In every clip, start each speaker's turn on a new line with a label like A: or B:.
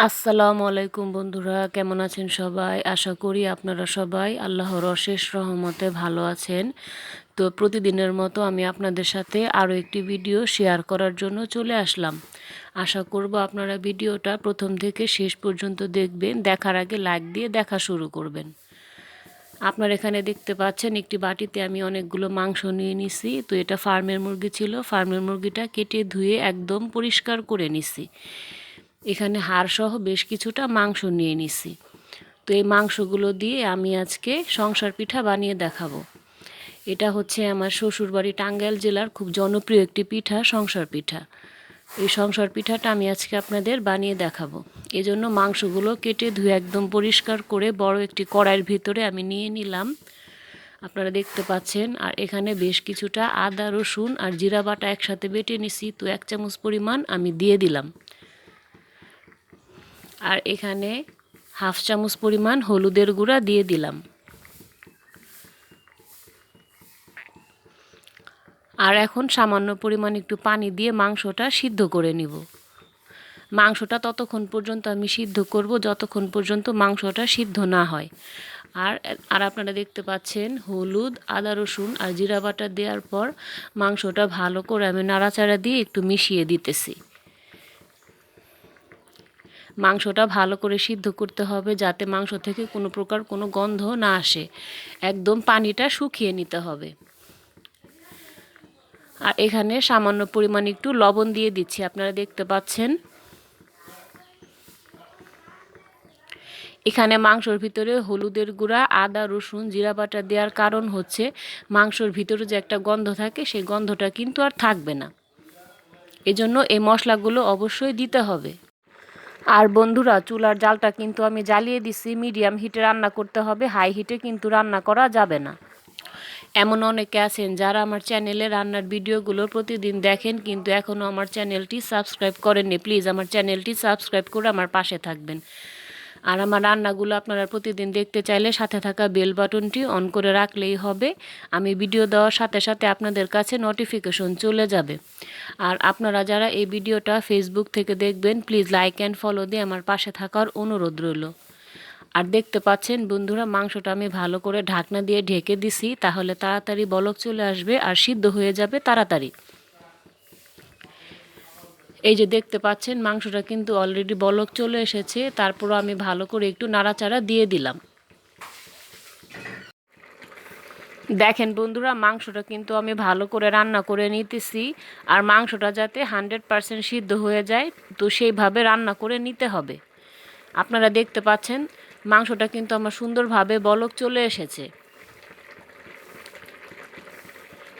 A: আসসালামু আলাইকুম বন্ধুরা, কেমন আছেন সবাই? আশা করি আপনারা সবাই আল্লাহর অশেষ রহমতে ভালো আছেন। তো প্রতিদিনের মতো আমি আপনাদের সাথে আরও একটি ভিডিও শেয়ার করার জন্য চলে আসলাম। আশা করব আপনারা ভিডিওটা প্রথম থেকে শেষ পর্যন্ত দেখবেন, দেখার আগে লাইক দিয়ে দেখা শুরু করবেন। আপনার এখানে দেখতে পাচ্ছেন, একটি বাটিতে আমি অনেকগুলো মাংস নিয়ে নিছি। তো এটা ফার্মের মুরগি ছিল, ফার্মের মুরগিটা কেটে ধুয়ে একদম পরিষ্কার করে নিছি। এখানে হাড়সহ বেশ কিছুটা মাংস নিয়ে নিছি। তো এই মাংসগুলো দিয়ে আমি আজকে সংসার পিঠা বানিয়ে দেখাবো। এটা হচ্ছে আমার শ্বশুরবাড়ি টাঙ্গাইল জেলার খুব জনপ্রিয় একটি পিঠা, সংসার পিঠা। এই সংসার পিঠাটা আমি আজকে আপনাদের বানিয়ে দেখাবো। এই জন্য মাংসগুলো কেটে ধুয়ে একদম পরিষ্কার করে বড় একটি কড়াইয়ের ভিতরে আমি নিয়ে নিলাম। আপনারা দেখতে পাচ্ছেন, আর এখানে বেশ কিছুটা আদা, রসুন আর জিরা বাটা একসাথে বেটে নিছি। তো এক চামচ পরিমাণ আমি দিয়ে দিলাম। আর এখানে হাফ চামচ পরিমাণ হলুদের গুঁড়া দিয়ে দিলাম। আর এখন সামান্য পরিমাণ একটু পানি দিয়ে মাংসটা সিদ্ধ করে নিব। মাংসটা ততক্ষণ পর্যন্ত আমি সিদ্ধ করব, যতক্ষণ পর্যন্ত মাংসটা সিদ্ধ না হয়। আর আর আপনারা দেখতে পাচ্ছেন হলুদ, আদা, রসুন আর জিরা বাটা দেওয়ার পর মাংসটা ভালো করে আমি নাড়াচাড়া দিয়ে একটু মিশিয়ে দিতেছি। মাংসটা ভালো করে সিদ্ধ করতে হবে যাতে মাংস থেকে কোনো প্রকার কোনো গন্ধ না আসে। একদম পানিটা শুকিয়ে নিতে হবে। আর এখানে সামান্য পরিমাণ একটু লবণ দিয়ে দিচ্ছি, আপনারা দেখতে পাচ্ছেন। এখানে মাংসর ভিতরে হলুদের গুঁড়া, আদা, রসুন, জিরা বাটা দেওয়ার কারণ হচ্ছে মাংসর ভিতরে যে একটা গন্ধ থাকে, সেই গন্ধটা কিন্তু আর থাকবে না। এজন্য এই মশলাগুলো অবশ্যই দিতে হবে। আর বন্ধুরা, চুলার জালটা কিন্তু আমি জ্বালিয়ে দিছি, মিডিয়াম হিটে রান্না করতে হবে, হাই হিটে কিন্তু রান্না করা যাবে না। এমন অনেকে আছেন যারা আমার চ্যানেলে রান্নার ভিডিওগুলো প্রতিদিন দেখেন, কিন্তু এখনও আমার চ্যানেলটি সাবস্ক্রাইব করেননি। প্লিজ আমার চ্যানেলটি সাবস্ক্রাইব করে আমার পাশে থাকবেন। আর আমার রান্নাগুলো আপনারা প্রতিদিন দেখতে চাইলে সাথে থাকা বেল বাটনটি অন করে রাখলেই হবে। আমি ভিডিও দেওয়ার সাথে সাথে আপনাদের কাছে নোটিফিকেশন চলে যাবে। আর আপনারা যারা এই ভিডিওটা ফেসবুক থেকে দেখবেন প্লিজ লাইক অ্যান্ড ফলো দিয়ে আমার পাশে থাকার অনুরোধ রইল। আর দেখতে পাচ্ছেন বন্ধুরা, মাংসটা আমি ভালো করে ঢাকনা দিয়ে ঢেকে দিছি, তাহলে তাড়াতাড়ি বলক চলে আসবে আর সিদ্ধ হয়ে যাবে তাড়াতাড়ি। এই যে দেখতে পাচ্ছেন, মাংসটা কিন্তু অলরেডি বলক চলে এসেছে। তারপরও আমি ভালো করে একটু নাড়াচাড়া দিয়ে দিলাম। দেখেন বন্ধুরা, মাংসটা কিন্তু আমি ভালো করে রান্না করে নিতেছি। আর মাংসটা যাতে হান্ড্রেড পারসেন্ট সিদ্ধ হয়ে যায়, তো সেইভাবে রান্না করে নিতে হবে। আপনারা দেখতে পাচ্ছেন, মাংসটা কিন্তু আমার সুন্দরভাবে বলক চলে এসেছে।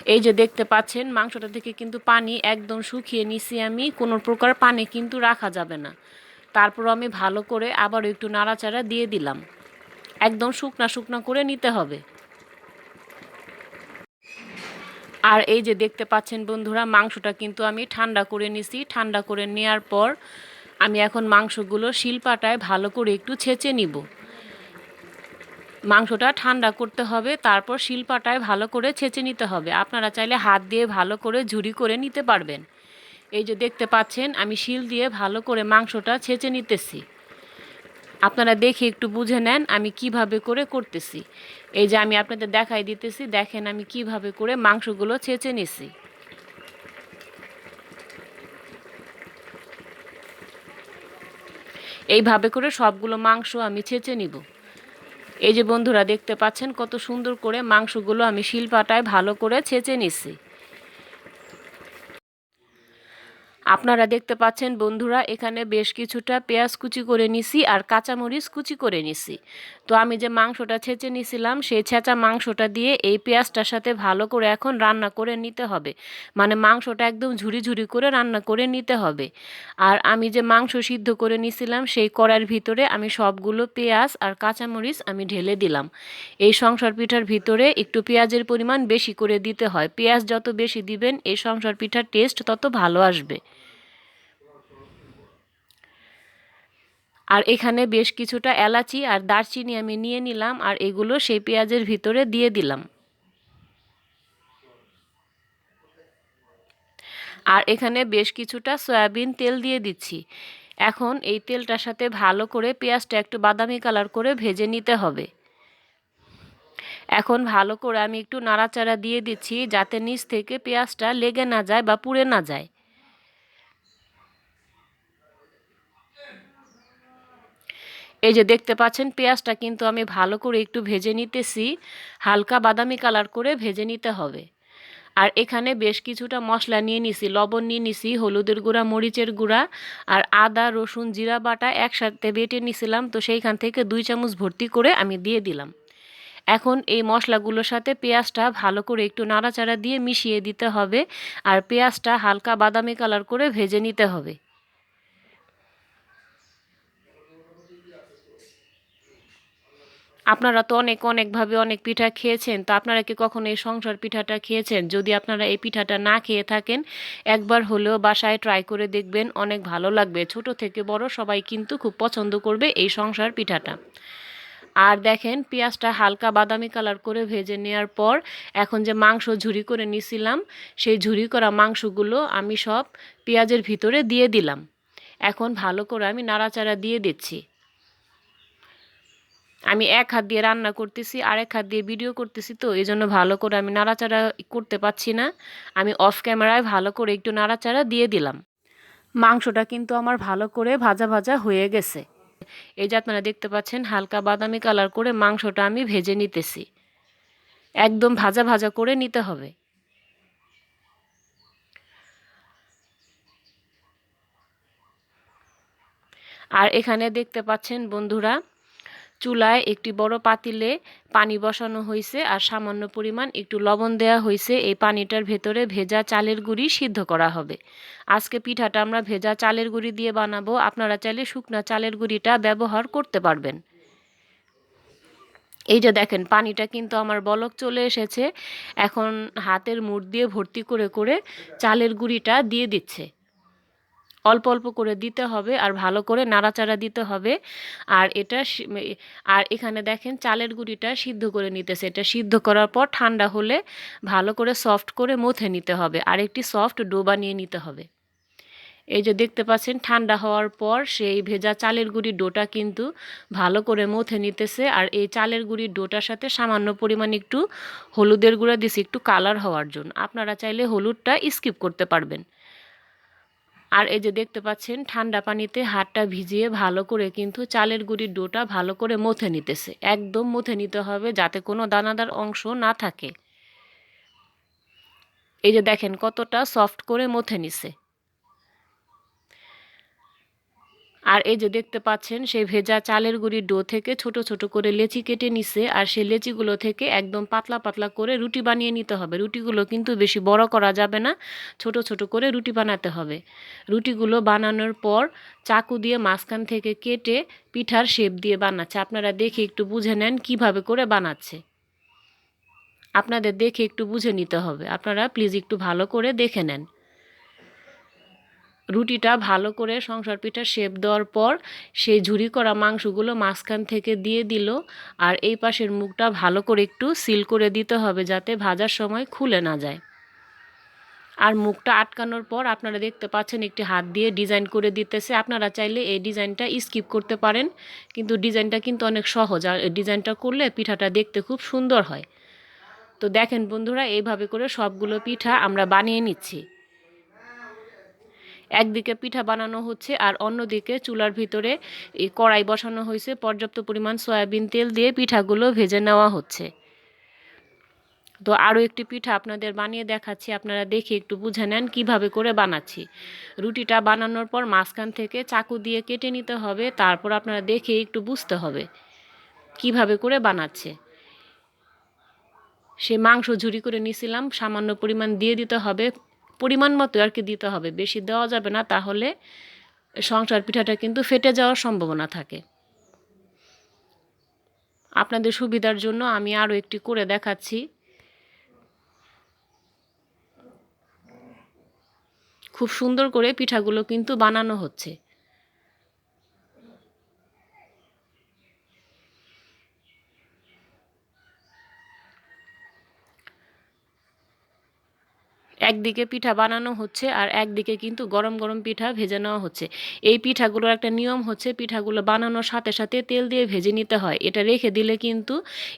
A: এই যে দেখতে পাচ্ছেন, মাংসটা থেকে কিন্তু পানি একদম শুকিয়ে নিছি আমি। কোনো প্রকার পানি কিন্তু রাখা যাবে না। তারপর আমি ভালো করে আবার একটু নাড়াচাড়া দিয়ে দিলাম। একদম শুকনা শুকনা করে নিতে হবে। আর এই যে দেখতে পাচ্ছেন বন্ধুরা, মাংসটা কিন্তু আমি ঠান্ডা করে নিছি। ঠান্ডা করে নেওয়ার পর আমি এখন মাংসগুলো শিলপাটায় ভালো করে একটু ছেঁচে নিব। মাংসটা ঠান্ডা করতে হবে, তারপর শিলপাটায় ভালো করে ছেঁচে নিতে হবে। আপনারা চাইলে হাত দিয়ে ভালো করে ঝুড়ি করে নিতে পারবেন। এই যে দেখতে পাচ্ছেন, আমি শিল দিয়ে ভালো করে মাংসটা ছেঁচে নিতেছি। আপনারা দেখে একটু বুঝে নেন আমি কীভাবে করে করতেছি। এই যে আমি আপনাদের দেখাই দিতেছি, দেখেন আমি কীভাবে করে মাংসগুলো ছেঁচে নিছি। এইভাবে করে সবগুলো মাংস আমি ছেঁচে নিব। এই যে বন্ধুরা দেখতে পাচ্ছেন কত সুন্দর করে মাংসগুলো আমি শিলপাটায় ভালো করে ছেঁচে নিছি আপনারা দেখতে পাচ্ছেন বন্ধুরা, এখানে বেশ কিছুটা পেঁয়াজ কুচি করে নিছি আর কাঁচামরিচ কুচি করে নিছি। তো আমি যে মাংসটা ছেঁচে নিছিলাম, সেই ছেঁচা মাংসটা দিয়ে এই পেঁয়াজটার সাথে ভালো করে এখন রান্না করে নিতে হবে। মানে মাংসটা একদম ঝুরি ঝুরি করে রান্না করে নিতে হবে। আর আমি যে মাংস সিদ্ধ করে নিছিলাম, সেই কড়ার ভিতরে আমি সবগুলো পেঁয়াজ আর কাঁচামরিচ আমি ঢেলে দিলাম। এই সংসার পিঠার ভিতরে একটু পেঁয়াজের পরিমাণ বেশি করে দিতে হয়। পেঁয়াজ যত বেশি দিবেন, এই সংসার পিঠার টেস্ট তত ভালো আসবে। আর এখানে বেশ কিছুটা এলাচি আর দারচিনি আমি নিয়ে নিলাম আর এগুলো সেই পেঁয়াজের ভিতরে দিয়ে দিলাম। আর এখানে বেশ কিছুটা সয়াবিন তেল দিয়ে দিচ্ছি। এখন এই তেলটার সাথে ভালো করে পেঁয়াজটা একটু বাদামি কালার করে ভেজে নিতে হবে। এখন ভালো করে আমি একটু নাড়াচাড়া দিয়ে দিচ্ছি যাতে নিচ থেকে পেঁয়াজটা লেগে না যায় বা পুড়ে না যায়। এই যে দেখতে পাচ্ছেন, পেঁয়াজটা কিন্তু আমি ভালো করে একটু ভেজে নিতেছি। হালকা বাদামি কালার করে ভেজে নিতে হবে। আর এখানে বেশ কিছুটা মশলা নিয়ে নিছি, লবণ নিয়ে নিছি, হলুদের গুঁড়া, মরিচের গুঁড়া আর আদা, রসুন, জিরা বাটা একসাথে বেটে নিছিলাম। তো সেইখান থেকে দুই চামচ ভর্তি করে আমি দিয়ে দিলাম। এখন এই মশলাগুলোর সাথে পেঁয়াজটা ভালো করে একটু নাড়াচাড়া দিয়ে মিশিয়ে দিতে হবে। আর পেঁয়াজটা হালকা বাদামি কালার করে ভেজে নিতে হবে। আপনারা তো অনেক অনেকভাবে অনেক পিঠা খেয়েছেন, তো আপনারা কি কখনো এই সংসার পিঠাটা খেয়েছেন? যদি আপনারা এই পিঠাটা না খেয়ে থাকেন, একবার হলেও বাসায় ট্রাই করে দেখবেন অনেক ভালো লাগবে। ছোট থেকে বড় সবাই কিন্তু খুব পছন্দ করবে এই সংসার পিঠাটা। আর দেখেন, পেঁয়াজটা হালকা বাদামি কালার করে ভেজে নেওয়ার পর এখন যে মাংস ঝুরি করে নিছিলাম, সেই ঝুরি করা মাংসগুলো আমি সব পেঁয়াজের ভিতরে দিয়ে দিলাম। এখন ভালো করে আমি নাড়াচাড়া দিয়ে দিচ্ছি। আমি এক হাত দিয়ে রান্না করতেছি আর এক হাত দিয়ে ভিডিও করতেছি তো এই জন্য ভালো করে আমি নাড়াচাড়া করতে পারছি না। আমি অফ ক্যামেরায় ভালো করে একটু নাড়াচাড়া দিয়ে দিলাম। মাংসটা কিন্তু আমার ভালো করে ভাজা ভাজা হয়ে গেছে। এই যে আপনারা দেখতে পাচ্ছেন হালকা বাদামি কালার করে মাংসটা আমি ভেজে নিতেছি। একদম ভাজা ভাজা করে নিতে হবে। আর এখানে দেখতে পাচ্ছেন বন্ধুরা চুলায় একটি বড় পাতিলে পানি বসানো হয়েছে আর সামান্য পরিমাণ একটু লবণ দেওয়া হয়েছে এই পানিটার ভেতরে ভেজা চালের গুঁড়ি সিদ্ধ করা হবে। আজকে পিঠাটা আমরা ভেজা চালের গুঁড়ি দিয়ে বানাবো। আপনারা চাইলে শুকনা চালের গুঁড়িটা ব্যবহার করতে পারবেন। এই যে দেখেন, পানিটা কিন্তু আমার বলক চলে এসেছে। এখন হাতের মুঠ দিয়ে ভর্তি করে করে চালের গুঁড়িটা দিয়ে দিচ্ছে। অল্প অল্প করে দিতে হবে আর ভালো করে নাড়াচাড়া দিতে হবে। আর এটা আর এখানে দেখেন চালের গুঁড়িটা সিদ্ধ করে নিতেছে। এটা সিদ্ধ করার পর ঠান্ডা হলে ভালো করে সফট করে মথে নিতে হবে। আর একটি সফট ডো বানিয়ে নিতে হবে। এই যে দেখতে পাচ্ছেন ঠান্ডা হওয়ার পর সেই ভেজা চালের গুঁড়ির ডোটা কিন্তু ভালো করে মথে নিতেছে। আর এই চালের গুঁড়ির ডোটার সাথে সামান্য পরিমাণ একটু হলুদের গুঁড়া দিছি, একটু কালার হওয়ার জন্য। আপনারা চাইলে হলুদটা স্কিপ করতে পারবেন। আর এই যে দেখতে পাচ্ছেন, ঠান্ডা পানিতে হাতটা ভিজিয়ে ভালো করে কিন্তু চালের গুঁড়ির ডোটা ভালো করে মথে নিতেছে। একদম মথে নিতে হবে যাতে কোনো দানাদার অংশ না থাকে। এই যে দেখেন কতটা সফট করে মথে নিছে। আর এই যে দেখতে পাচ্ছেন সেই ভেজা চালের গুঁড়ির ডো থেকে ছোট ছোট করে লেচি কেটে নিছে আর সেই লেচিগুলো থেকে একদম পাতলা পাতলা করে রুটি বানিয়ে নিতে হবে। রুটিগুলো কিন্তু বেশি বড় করা যাবে না, ছোট ছোট করে রুটি বানাতে হবে। রুটিগুলো বানানোর পর চাকু দিয়ে মাঝখান থেকে কেটে পিঠার শেপ দিয়ে বানাচ্ছে। আপনারা দেখে একটু বুঝে নেন কীভাবে করে বানাচ্ছে। আপনাদের দেখে একটু বুঝে নিতে হবে। আপনারা প্লিজ একটু ভালো করে দেখে নেন। রুটিটা ভালো করে সংসার পিঠা শেপ দেওয়ার পর সেই ঝুরি করা মাংসগুলো মাঝখান থেকে দিয়ে দিল। আর এই পাশের মুখটা ভালো করে একটু সিল করে দিতে হবে যাতে ভাজার সময় খুলে না যায়। আর মুখটা আটকানোর পর আপনারা দেখতে পাচ্ছেন একটি হাত দিয়ে ডিজাইন করে দিতেছে। আপনারা চাইলে এই ডিজাইনটা স্কিপ করতে পারেন, কিন্তু ডিজাইনটা কিন্তু অনেক সহজ। আর ডিজাইনটা করলে পিঠাটা দেখতে খুব সুন্দর হয়। তো দেখেন বন্ধুরা, এইভাবে করে সবগুলো পিঠা আমরা বানিয়ে নিচ্ছি। একদিকে পিঠা বানানো হচ্ছে আর অন্যদিকে চুলার ভিতরে কড়াই বসানো হয়েছে। পর্যাপ্ত পরিমাণ সয়াবিন তেল দিয়ে পিঠাগুলো ভেজে নেওয়া হচ্ছে। তো আরও একটি পিঠা আপনাদের বানিয়ে দেখাচ্ছি। আপনারা দেখে একটু বুঝে নেন কীভাবে করে বানাচ্ছি। রুটিটা বানানোর পর মাঝখান থেকে চাকু দিয়ে কেটে নিতে হবে। তারপর আপনারা দেখে একটু বুঝতে হবে কীভাবে করে বানাচ্ছে। সে মাংস ঝুরি করে নিছিলাম, সামান্য পরিমাণ দিয়ে দিতে হবে। পরিমাণ মতো আর কি দিতে হবে। বেশি দেওয়া যাবে না, তাহলে সংসার পিঠাটা কিন্তু ফেটে যাওয়ার সম্ভাবনা থাকে। আপনাদের সুবিধার জন্য আমি আরও একটি করে দেখাচ্ছি। খুব সুন্দর করে পিঠাগুলো কিন্তু বানানো হচ্ছে। একদিকে পিঠা বানানো হচ্ছে আর একদিকে কিন্তু গরম গরম পিঠা ভেজে নেওয়া হচ্ছে। এই পিঠাগুলোর একটা নিয়ম হচ্ছে পিঠাগুলো বানানোর সাথে সাথে তেল দিয়ে ভেজে নিতে হয়। এটা রেখে দিলে কিন্তু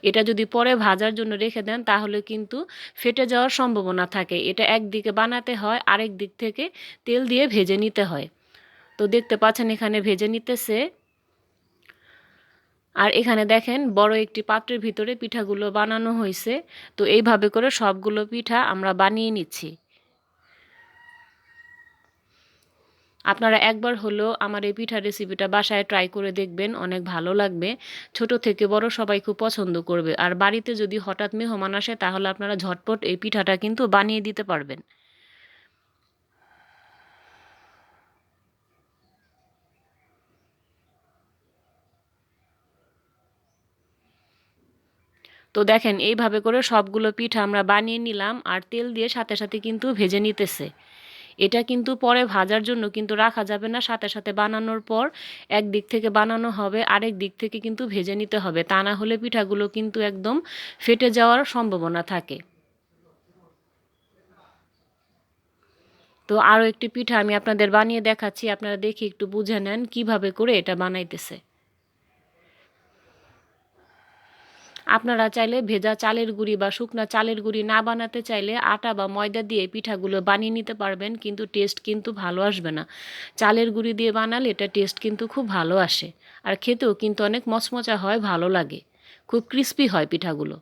A: এটা যদি পরে ভাজার জন্য রেখে দেন তাহলে কিন্তু ফেটে যাওয়ার সম্ভাবনা থাকে। এটা একদিকে বানাতে হয়, আরেক দিক থেকে তেল দিয়ে ভেজে নিতে হয়। তো দেখতে পাচ্ছেন এখানে ভেজে নিতেছে। আর এখানে দেখেন বড় একটি পাত্রের ভিতরে পিঠাগুলো বানানো হয়েছে। তো এইভাবে করে সবগুলো পিঠা আমরা বানিয়ে নিচ্ছি। আপনারা একবার হলেও আমার এই পিঠা রেসিপিটা বাসায় ট্রাই করে দেখবেন, অনেক ভালো লাগবে। ছোট থেকে বড় সবাই খুব পছন্দ করবে। আর বাড়িতে যদি হঠাৎ মেহমান আসে, তাহলে আপনারা ঝটপট এই পিঠাটা কিন্তু বানিয়ে দিতে পারবেন। তো দেখেন, এইভাবে করে সবগুলো পিঠা আমরা বানিয়ে নিলাম, আর তেল দিয়ে সাথে সাথে কিন্তু ভেজে নিতেছে। এটা কিন্তু পরে ভাজার জন্য কিন্তু রাখা যাবে না। সাথে সাথে বানানোর পর এক দিক থেকে বানানো হবে, আরেক দিক থেকে কিন্তু ভেজে নিতে হবে। তা না হলে পিঠাগুলো কিন্তু একদম ফেটে যাওয়ার সম্ভাবনা থাকে। তো আরও একটি পিঠা আমি আপনাদের বানিয়ে দেখাচ্ছি। আপনারা দেখে একটু বুঝে নেন কীভাবে করে এটা বানাইতেছে। আপনারা চাইলে ভেজা চালের গুঁড়ি বা শুকনা চালের গুঁড়ি না বানাতে চাইলে আটা বা ময়দা দিয়ে পিঠাগুলো বানিয়ে নিতে পারবেন, কিন্তু টেস্ট কিন্তু ভালো আসবে না। চালের গুঁড়ি দিয়ে বানালে এটা টেস্ট কিন্তু খুব ভালো আসে, আর খেতেও কিন্তু অনেক মচমচা হয়, ভালো লাগে। খুব ক্রিস্পি হয় পিঠাগুলো।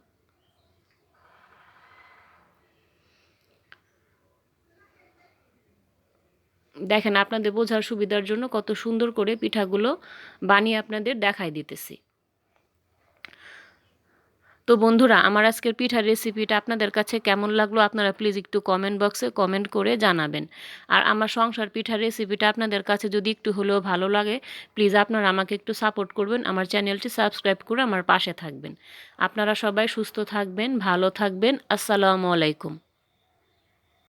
A: দেখেন, আপনাদের বোঝার সুবিধার জন্য কত সুন্দর করে পিঠাগুলো বানিয়ে আপনাদের দেখাই দিতেছি। তো বন্ধুরা, আমার আজকের পিঠার রেসিপিটা আপনাদের কাছে কেমন লাগল আপনারা প্লিজ একটু কমেন্ট বক্সে কমেন্ট করে জানাবেন। আর আমার সংসার পিঠার রেসিপিটা আপনাদের কাছে যদি একটু হলেও ভালো লাগে প্লিজ আপনারা আমাকে একটু সাপোর্ট করবেন, আমার চ্যানেলটি সাবস্ক্রাইব করে আমার পাশে থাকবেন। আপনারা সবাই সুস্থ থাকবেন, ভালো থাকবেন, আসসালামু আলাইকুম।